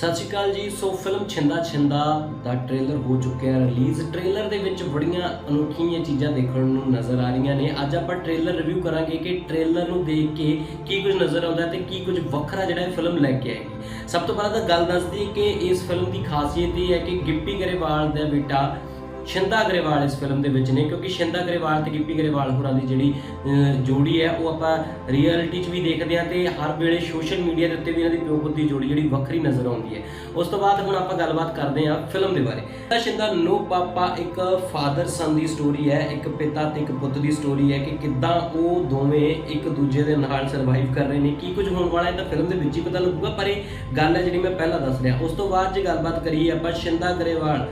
ਸਤਿ ਸ਼੍ਰੀ ਅਕਾਲ ਜੀ। ਸੋ ਫਿਲਮ ਛਿੰਦਾ ਛਿੰਦਾ ਦਾ ਟ੍ਰੇਲਰ ਹੋ ਚੁੱਕਿਆ ਰਿਲੀਜ਼ ਟ੍ਰੇਲਰ ਦੇ ਵਿੱਚ ਬੜੀਆਂ ਅਨੋਖੀਆਂ ਚੀਜ਼ਾਂ ਦੇਖਣ ਨੂੰ ਨਜ਼ਰ ਆ ਰਹੀਆਂ ਨੇ। ਅੱਜ ਆਪਾਂ ਟ੍ਰੇਲਰ ਰਿਵਿਊ ਕਰਾਂਗੇ ਕਿ ਟ੍ਰੇਲਰ ਨੂੰ ਦੇਖ ਕੇ ਕੀ ਕੁਝ ਨਜ਼ਰ ਆਉਂਦਾ ਤੇ ਕੀ ਕੁਝ ਵੱਖਰਾ ਜਿਹੜਾ ਇਹ ਫਿਲਮ ਲੈ ਕੇ ਆਏਗੀ ਸਭ ਤੋਂ ਪਹਿਲਾਂ ਤਾਂ ਗੱਲ ਦੱਸਦੀ ਕਿ ਇਸ ਫਿਲਮ ਦੀ ਖਾਸੀਅਤ ਇਹ ਹੈ ਕਿ ਗਿੱਪੀ ਗਰੇਵਾਲ ਦਾ ਬੇਟਾ ਸ਼ਿੰਦਾ ਗਰੇਵਾਲ ਇਸ ਫਿਲਮ ਦੇ ਵਿੱਚ ਨੇ, ਕਿਉਂਕਿ ਸ਼ਿੰਦਾ ਗਰੇਵਾਲ ਤੇ ਗਿੱਪੀ ਗਰੇਵਾਲ ਹੋਰਾਂ ਦੀ ਜਿਹੜੀ ਜੋੜੀ ਹੈ, ਉਹ ਆਪਾਂ ਰਿਐਲਿਟੀ 'ਚ ਵੀ ਦੇਖਦੇ ਹਾਂ ਤੇ ਹਰ ਵੇਲੇ ਸੋਸ਼ਲ ਮੀਡੀਆ ਦੇ ਉੱਤੇ ਵੀ ਇਹਨਾਂ ਦੀ ਪਿਓ ਪੁੱਤ ਦੀ ਜੋੜੀ ਜਿਹੜੀ ਵੱਖਰੀ ਨਜ਼ਰ ਆਉਂਦੀ ਹੈ। ਉਸ ਤੋਂ ਬਾਅਦ ਹੁਣ ਆਪਾਂ ਗੱਲਬਾਤ ਕਰਦੇ ਹਾਂ ਫਿਲਮ ਦੇ ਬਾਰੇ। ਤਾਂ ਸ਼ਿੰਦਾ, ਨੋ ਪਾਪਾ ਇੱਕ ਫਾਦਰ ਸਨ ਦੀ ਸਟੋਰੀ ਹੈ, ਇੱਕ ਪਿਤਾ ਤੇ ਇੱਕ ਪੁੱਤ ਦੀ ਸਟੋਰੀ ਹੈ ਕਿ ਕਿੱਦਾਂ ਉਹ ਦੋਵੇਂ ਇੱਕ ਦੂਜੇ ਦੇ ਨਾਲ ਸਰਵਾਈਵ ਕਰ ਰਹੇ ਨੇ, ਕੀ ਕੁਝ ਹੋਣ ਵਾਲਾ ਹੈ ਤਾਂ ਫਿਲਮ ਦੇ ਵਿੱਚ ਹੀ ਪਤਾ ਲੱਗੂਗਾ, ਪਰ ਇਹ ਗੱਲ ਹੈ ਜਿਹੜੀ ਮੈਂ ਪਹਿਲਾਂ ਦੱਸ ਰਿਹਾ। ਉਸ ਤੋਂ ਬਾਅਦ ਜੇ ਗੱਲਬਾਤ ਕਰੀਏ ਆਪਾਂ ਸ਼ਿੰਦਾ ਗਰੇਵਾਲ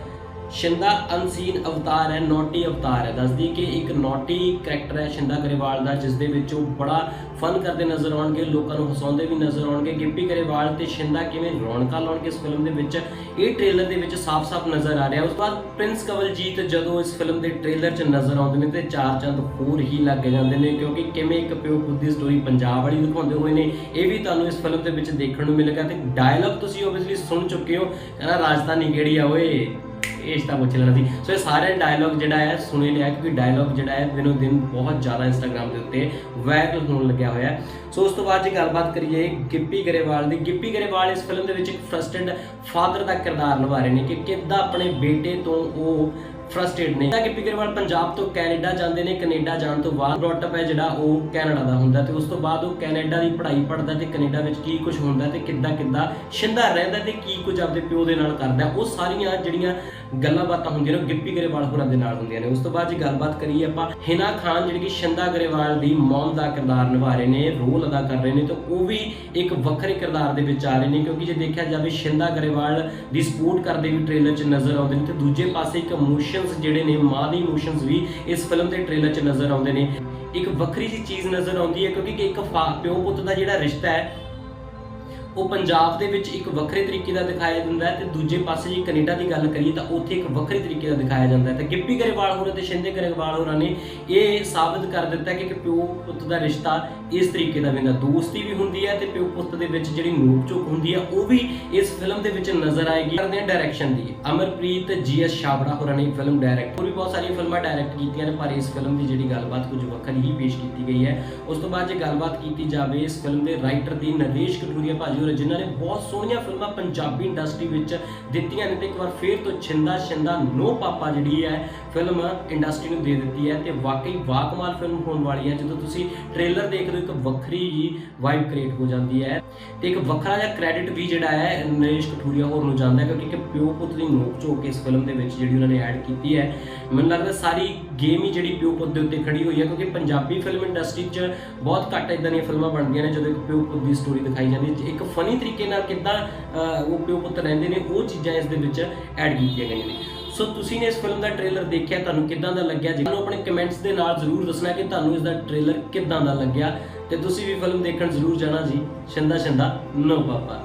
ਸ਼ਿੰਦਾ ਅਨਸੀਨ ਅਵਤਾਰ ਹੈ, ਨੋਟੀ ਅਵਤਾਰ ਹੈ। ਦੱਸਦੀ ਕਿ ਇੱਕ ਨੋਟੀ ਕੈਰੈਕਟਰ ਹੈ ਸ਼ਿੰਦਾ ਗਰੇਵਾਲ ਦਾ, ਜਿਸ ਦੇ ਵਿੱਚ ਉਹ ਬੜਾ ਫਨ ਕਰਦੇ ਨਜ਼ਰ ਆਉਣਗੇ, ਲੋਕਾਂ ਨੂੰ ਹਸਾਉਂਦੇ ਵੀ ਨਜ਼ਰ ਆਉਣਗੇ। ਗਿੱਪੀ ਗਰੇਵਾਲ ਤੇ ਸ਼ਿੰਦਾ ਕਿਵੇਂ ਰੌਣਕਾਂ ਲਾਉਣਗੇ ਇਸ ਫਿਲਮ ਦੇ ਵਿੱਚ? ਇਹ ਟ੍ਰੇਲਰ ਦੇ ਵਿੱਚ ਸਾਫ਼-ਸਾਫ਼ ਨਜ਼ਰ ਆ ਰਿਹਾ। ਉਸ ਤੋਂ ਬਾਅਦ ਪ੍ਰਿੰਸ ਕਵਲਜੀਤ ਜਦੋਂ ਇਸ ਫਿਲਮ ਦੇ ਟ੍ਰੇਲਰ 'ਚ ਨਜ਼ਰ ਆਉਂਦੇ ਨੇ ਤੇ ਚਾਰ ਚੰਦ ਹੋਰ ਹੀ ਲੱਗ ਜਾਂਦੇ ਨੇ, ਕਿਉਂਕਿ ਕਿਵੇਂ ਇੱਕ ਪਿਓ ਪੁੱਤ ਦੀ ਸਟੋਰੀ ਪੰਜਾਬ ਵਾਲੀ ਦਿਖਾਉਂਦੇ ਹੋਏ ਨੇ, ਇਹ ਵੀ ਤੁਹਾਨੂੰ ਇਸ ਫਿਲਮ ਦੇ ਵਿੱਚ ਦੇਖਣ ਨੂੰ ਮਿਲੇਗਾ। ਤੇ ਡਾਇਲੌਗ ਤੁਸੀਂ ਓਬਵੀਅਸਲੀ ਸੁਣ ਚੁੱਕੇ ਹੋ। ਕਹਿੰਦਾ, ਰਾਜਧਾਨੀ ਕਿਹੜੀ ਆ ਓਏ? ਇਹ ਤਾਂ ਪੁੱਛ ਲੈਣਾ ਸੀ। ਸੋ ਇਹ ਸਾਰੇ ਡਾਇਲੌਗ ਜਿਹੜਾ ਹੈ, ਸੁਣੇ ਲਿਆ ਕਿਉਂਕਿ ਡਾਇਲੌਗ ਜਿਹੜਾ ਹੈ, ਦਿਨੋ ਦਿਨ ਬਹੁਤ ਜ਼ਿਆਦਾ ਇੰਸਟਾਗ੍ਰam ਦੇ ਉੱਤੇ ਵਾਇਰਲ ਹੋਣ ਲੱਗਿਆ ਹੋਇਆ ਸੋ ਉਸ ਤੋਂ ਬਾਅਦ ਜੇ ਗੱਲਬਾਤ ਕਰੀਏ ਗਿੱਪੀ ਗਰੇਵਾਲ ਦੀ, ਗਿੱਪੀ ਗਰੇਵਾਲ ਇਸ ਫਿਲਮ ਦੇ ਵਿੱਚ ਇੱਕ ਫਰਸਟਡ ਫਾਦਰ ਦਾ ਕਿਰਦਾਰ ਨਿਭਾ ਰਹੇ ਨੇ ਕਿ ਕਿੱਦਾਂ ਆਪਣੇ ਬੇਟੇ ਤੋਂ ਉਹ ਫਰਸਟ੍ਰੇਟ ਨੇ। ਤਾਂ ਗਿੱਪੀ ਗਰੇਵਾਲ ਪੰਜਾਬ ਤੋਂ ਕੈਨੇਡਾ ਜਾਂਦੇ ਨੇ, ਕੈਨੇਡਾ ਜਾਣ ਤੋਂ ਬਾਅਦ ਬ੍ਰੌਟਅਪ ਹੈ ਜਿਹੜਾ ਉਹ ਕੈਨੇਡਾ ਦਾ ਹੁੰਦਾ ਤੇ ਉਸ ਤੋਂ ਬਾਅਦ ਉਹ ਕੈਨੇਡਾ ਦੀ ਪੜ੍ਹਾਈ ਪੜ੍ਹਦਾ ਤੇ ਕੈਨੇਡਾ ਵਿੱਚ ਕੀ ਕੁਝ ਹੁੰਦਾ ਤੇ ਕਿੱਦਾਂ ਕਿੱਦਾਂ ਸ਼ਿੰਦਾ ਰਹਿੰਦਾ ਤੇ ਕੀ ਕੁਝ ਆਪਦੇ ਪਿਓ ਦੇ ਨਾਲ ਕਰਦਾ, ਉਹ ਸਾਰੀਆਂ ਜਿਹੜੀਆਂ ਗੱਲਾਂ ਬਾਤਾਂ ਹੁੰਦੀਆਂ ਨੇ ਗਿੱਪੀ ਗਰੇਵਾਲ ਹੋਰਾਂ ਦੇ ਨਾਲ ਹੁੰਦੀਆਂ ਨੇ। ਉਸ ਤੋਂ ਬਾਅਦ ਜੇ ਗੱਲਬਾਤ ਕਰੀਏ ਆਪਾਂ, ਹਿਨਾ ਖਾਨ ਜਿਹੜੀ ਕਿ ਸ਼ਿੰਦਾ ਗਰੇਵਾਲ ਦੀ ਮੌਮ ਦਾ ਕਿਰਦਾਰ ਨਿਭਾ ਰਹੇ ਨੇ, ਰੋਲ ਅਦਾ ਕਰ ਰਹੇ ਨੇ, ਤਾਂ ਉਹ ਵੀ ਇੱਕ ਵੱਖਰੇ ਕਿਰਦਾਰ ਦੇ ਵਿੱਚ ਆ ਰਹੇ ਨੇ ਕਿਉਂਕਿ ਜੇ ਦੇਖਿਆ ਜਾਵੇ, ਸ਼ਿੰਦਾ ਗਰੇਵਾਲ ਦੀ ਸਪੋਰਟ ਕਰਦੇ ਵੀ ਟ੍ਰੇਲਰ 'ਚ ਨਜ਼ਰ ਆਉਂਦੇ ਨੇ ਤੇ ਦੂਜੇ ਪਾਸੇ ਇੱਕ ਇਮੋਸ਼ਨਸ ਜਿਹੜੇ ਨੇ ਮਾਂ ਦੀ ਇਮੋਸ਼ਨਸ ਵੀ ਇਸ ਫਿਲਮ ਦੇ ਟ੍ਰੇਲਰ 'ਚ ਨਜ਼ਰ ਆਉਂਦੇ ਨੇ। ਇੱਕ ਵੱਖਰੀ ਜੀ ਚੀਜ਼ ਨਜ਼ਰ ਆਉਂਦੀ ਹੈ, ਕਿਉਂਕਿ ਇੱਕ ਪਿਓ ਪੁੱਤ ਦਾ ਜਿਹੜਾ ਰਿਸ਼ਤਾ ਹੈ ਉਹ ਪੰਜਾਬ ਦੇ ਵਿੱਚ ਇੱਕ ਵੱਖਰੇ ਤਰੀਕੇ ਦਾ ਦਿਖਾਇਆ ਜਾਂਦਾ ਹੈ ਤੇ ਦੂਜੇ ਪਾਸੇ ਜੇ ਕੈਨੇਡਾ ਦੀ ਗੱਲ ਕਰੀਏ ਤਾਂ ਉੱਥੇ ਇੱਕ ਵੱਖਰੇ ਤਰੀਕੇ ਦਾ ਦਿਖਾਇਆ ਜਾਂਦਾ ਹੈ। ਤੇ ਗਿੱਪੀ ਗਰੇਵਾਲ ਹੋਰਾਂ ਤੇ ਸ਼ਿੰਦੇ ਗਰੇਵਾਲ ਹੋਰਾਂ ਨੇ ਇਹ ਸਾਬਤ ਕਰ ਦਿੱਤਾ ਕਿ ਇੱਕ ਪਿਓ ਪੁੱਤ ਦਾ ਰਿਸ਼ਤਾ ਇਸ ਤਰੀਕੇ ਦਾ ਵੀ ਹੁੰਦਾ ਦੋਸਤੀ ਵੀ ਹੁੰਦੀ ਹੈ ਤੇ ਪਿਓ ਪੁੱਤ ਦੇ ਵਿੱਚ ਜਿਹੜੀ ਨੋਕ ਝੋਕ ਹੁੰਦੀ ਹੈ, ਉਹ ਵੀ ਇਸ ਫਿਲਮ ਦੇ ਵਿੱਚ ਨਜ਼ਰ ਆਏਗੀ। ਕਰਦੇ ਡਾਇਰੈਕਸ਼ਨ ਦੀ। ਅਮਰਪ੍ਰੀਤ ਜੀਐਸ ਛਾਬੜਾ ਹੋਰਾਂ ਨੇ ਫਿਲਮ ਡਾਇਰੈਕਟ ਹੋਰ ਵੀ ਬਹੁਤ ਸਾਰੀਆਂ ਫਿਲਮਾਂ ਡਾਇਰੈਕਟ ਕੀਤੀਆਂ ਨੇ, ਪਰ ਇਸ ਫਿਲਮ ਦੀ ਜਿਹੜੀ ਗੱਲਬਾਤ ਕੁਝ ਵੱਖਰੀ ਹੀ ਪੇਸ਼ ਕੀਤੀ ਗਈ ਹੈ। ਉਸ ਤੋਂ ਬਾਅਦ ਜੇ ਗੱਲਬਾਤ ਕੀਤੀ ਜਾਵੇ ਇਸ ਫਿਲਮ ਦੇ ਰਾਈਟਰ ਦੀ, ਨਰੇਸ਼ ਕਟੂਰੀਆ ਭਾਜੀ ਹੋਰ ਜਿਨ੍ਹਾਂ ਨੇ ਬਹੁਤ ਸੋਹਣੀਆਂ ਫਿਲਮਾਂ ਪੰਜਾਬੀ ਇੰਡਸਟਰੀ ਵਿੱਚ ਦਿੱਤੀਆਂ ਨੇ ਤੇ ਇੱਕ ਵਾਰ ਫੇਰ ਤੋਂ ਛਿੰਦਾ ਛਿੰਦਾ ਨੋ ਪਾਪਾ ਜਿਹੜੀ ਹੈ, ਫਿਲਮ ਇੰਡਸਟਰੀ ਨੂੰ ਦੇ ਦਿੱਤੀ ਹੈ ਤੇ ਵਾਕਈ ਵਾਕਮਾਲ ਫਿਲਮ ਹੋਣ ਵਾਲੀ ਹੈ। ਜਦੋਂ ਤੁਸੀਂ ਟ੍ਰੇਲਰ ਦੇਖਦੇ ਹੋ, ਇੱਕ ਵੱਖਰੀ ਹੀ ਵਾਈਬ ਕ੍ਰੀਏਟ ਹੋ ਜਾਂਦੀ ਹੈ ਤੇ ਇੱਕ ਵੱਖਰਾ ਜਿਹਾ ਕ੍ਰੈਡਿਟ ਵੀ ਜਿਹੜਾ ਹੈ, ਨਰੇਸ਼ ਕਠੂਰੀਆ ਹੋਰ ਨੂੰ ਜਾਂਦਾ ਹੈ ਕਿਉਂਕਿ ਇੱਕ ਪਿਓ ਪੁੱਤ ਦੀ ਨੋਕ ਝੋਕ ਇਸ ਫਿਲਮ ਦੇ ਵਿੱਚ ਜਿਹੜੀ ਉਹਨਾਂ ਨੇ ਐਡ ਕੀਤੀ ਹੈ। ਮੈਨੂੰ ਲੱਗਦਾ ਸਾਰੀ ਗੇਮ ਹੀ ਜਿਹੜੀ ਪਿਓ ਪੁੱਤ ਦੇ ਉੱਤੇ ਖੜੀ ਹੋਈ ਹੈ ਕਿਉਂਕਿ ਪੰਜਾਬੀ ਫਿਲਮ ਇੰਡਸਟਰੀ 'ਚ ਬਹੁਤ ਘੱਟ ਇਦਾਂ ਦੀਆਂ ਫਿਲਮਾਂ ਬਣਦੀਆਂ ਨੇ ਜਦੋਂ ਇੱਕ ਪਿਓ ਪੁੱਤ ਦੀ ਸਟੋਰੀ ਦਿਖਾਈ ਜਾਂਦੀ ਹੈ। ਇੱਕ ਫਨੀ ਤਰੀਕੇ ਨਾਲ ਕਿੱਦਾਂ ਉਹ ਪਿਓ ਪੁੱਤ ਰਹਿੰਦੇ ਨੇ, ਉਹ ਚੀਜ਼ਾਂ ਇਸ ਦੇ ਵਿੱਚ ਐਡ ਕੀਤੀਆਂ ਗਈਆਂ ਨੇ। ਸੋ ਤੁਸੀਂ ਨੇ ਇਸ ਫਿਲਮ ਦਾ ਟ੍ਰੇਲਰ ਦੇਖਿਆ, ਤੁਹਾਨੂੰ ਕਿੱਦਾਂ ਦਾ ਲੱਗਿਆ? ਜੀ ਤੁਹਾਨੂੰ ਆਪਣੇ ਕਮੈਂਟਸ ਦੇ ਨਾਲ ਜ਼ਰੂਰ ਦੱਸਣਾ ਕਿ ਤੁਹਾਨੂੰ ਇਸ ਦਾ ਟ੍ਰੇਲਰ ਕਿੱਦਾਂ ਦਾ ਲੱਗਿਆ। ਤੇ ਤੁਸੀਂ ਵੀ ਫਿਲਮ ਦੇਖਣ ਜ਼ਰੂਰ ਜਾਣਾ ਜੀ। ਸ਼ਿੰਦਾ ਸ਼ਿੰਦਾ, ਨੋ ਪਾਪਾ।